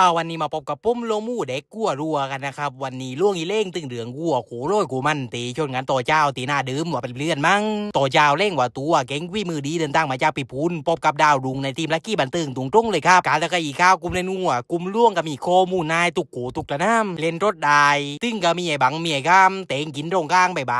อ่าวันนี้มาพบกับปุ้มโลมู่เด็กกัวรัวกันนะครับวันนี้ล่วงอีเล่งตึงเหลืองกัวโขโร้อยกูมันตีชนกันต่อเจ้าตีหน้าดื่มว่าเป็นเพื่อนมั้งต่อเจ้าเล่งว่าตัวเก่งวิมือดีเดินทางมาเจ้าปีพูนพบกับดาวรุงในทีมลักกี้บันตึงตุงตรงเลยครับการตะกอีข้าวกลุ่มในนัวกลุ่มล่วงก็มีโคมูนายตุกโขตุกตะน้ำเล่นรถได้ตึงก็มีไอ้บังเมียข้ามเต่งกินตรงกลางใบใบ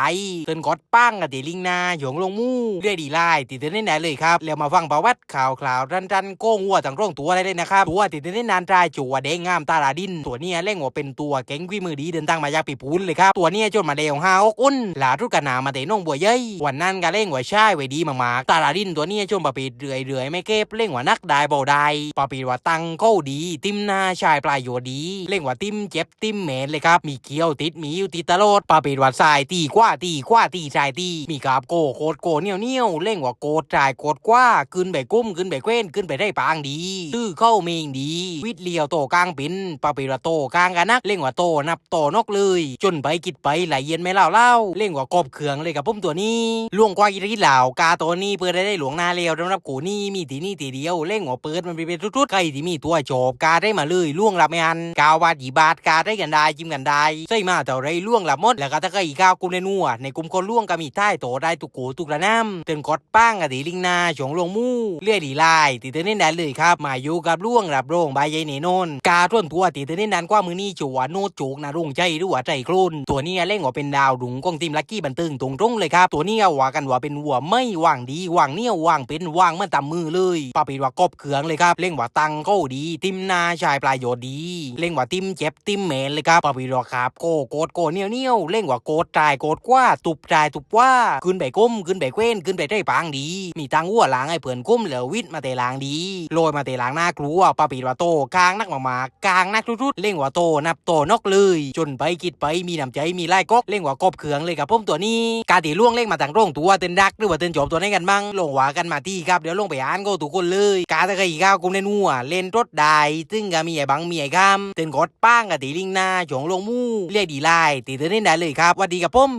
เตือนกอดปั้งกับตีลิงนาหยงลงมู่เรื่อยดีไล่ติดเต้นได้เลยครับแล้วมาฟังประวัติข่าวคราวรันรันโก้งัวต่างร่องตัวได้เลยนะครับตัวติดเต้นนานตายจัวแดงงามตาลาดิน ตัวเนี้ยเล่งว่าเป็นตัวเก่งวิมือดีเดินทางมาจากปีพูนเลยครับตัวเนี้ยจนมาเดวห้าอกอุ่นหลาทุกกนามาเตน้องบัวเย้ยวันนั้นก็เล่งว่าใช่ไว้ดีมากๆตาลาดินตัวเนี้ยจนปะปีเรื่อยเรื่อยๆไม่เก็บเล่งว่านักได้บ่ได้ปะปีว่าตังเข้าดีติมหน้าชายปลายโยดี เล่งว่าติมเจ็บติมเหม็นเลยครับมีเกี้ยวติดมีอยู่ติดตลอดปะปีว่าสายตีกว่าตีกว่าตีชายตีมีกาบโกโคตรโกเนียวเนียวเล่งว่าโกดชายโกดกว่าขึ้นไปกุ้มขึ้นไปเว้นขึ้นไปได้ปางดีตื้อเข้าเมงดี วิทเลียวโตกลางปินปะปีดว่าโตกลางกันนักเล่งว่าโตนับโตนกเลย จนไปกิดไปไหลเย็นไม่เล่าเล่าเล่งว่ากบเขืองเลยกับพุ่มตัวนี้ล่วงกว่ากิริเหล่ากาตัวนี้เปิดได้ได้หลวงนาเลวสำหรับกูนี่มีตีนี่ตีเดียวเล่งว่าเปิดมันไปเป็นทุดๆใครที่มีตัวโจบกาได้มาเลยล่วงรับไม่อันกาวาทกี่บาทกาได้กันได้จิ้มกันได้ใช่มาแต่ไรล่วงรับหมดแล้วก็ถ้าใครอีก้าวกุมในนัวในกลุ่มคนล่วงก็มีใต้โตได้ตุกกูตุกระน้ำเตือนกดป้างกับตีลิงนาฉงลงมู่เลื่อยดีลายตีเตือนเน้นได้เลยครับมาอยู่กับล่วงรับโรงใบใยเนโนนกาท่วนตัวตีเตือนเน้นานกว่ามือนี่จัวโนดจูกนะรุ่งใจหรือว่าใจโคลนตัวนี้เล่งว่าเป็นดาวดุงกองทีมลักกี้บันเทิงตรงตรงเลยครับตัวนี้ว่ากันว่าเป็นวัวไม่ว่างดีว่างเนี่ยวว่างเป็นว่างเมื่อตำมือเลยปาปีว่ากบเขืองเลยครับเล่งว่าตังก็ดี ติมนาชายปลายโยชน์ดี เล่งว่าติมเจ็บติมเหมนเลยครับปาปีว่าครับโกโกดโกเนียวเนียวเล่งว่าโกดตายโกดกว่าตุบตายตุบว่าขึ้นไปก้มขึ้นไปเว้นขึ้นไปได้ปางดี มีตังวัวล้างไอ้เผื่อนก้มเหลือวิทมาเตะล้างดีโรยมาเตลางหน้ากลัวปาปีว่าโตกลางนักหมากลางนักทุดๆเล่งว่าโตนับโตนกเลย จนไปกิดไปมีน้ำใจมีไล่กอกเล่งว่ากบเขืองเลยกับผมตัวนี้การตีล่วงเล่งมาต่างโรงตัวเต้นดักหรือว่าเต้นจบตัวไหนกันบ้างลงหวากันมาที่ครับเดี๋ยวลงไปอ่านก็ทุกคนเลย การตะกี้ก้าวกุมเล่นหัวเล่นรถได้ซึ่งก็มีไอ้บังมีไอ้ข้ามเต้นกดป้างกับตีลิงหน้าจงลงมู่เรียกดีไล่ตีเต้นเล่นได้เลยครับวัดดีกับผม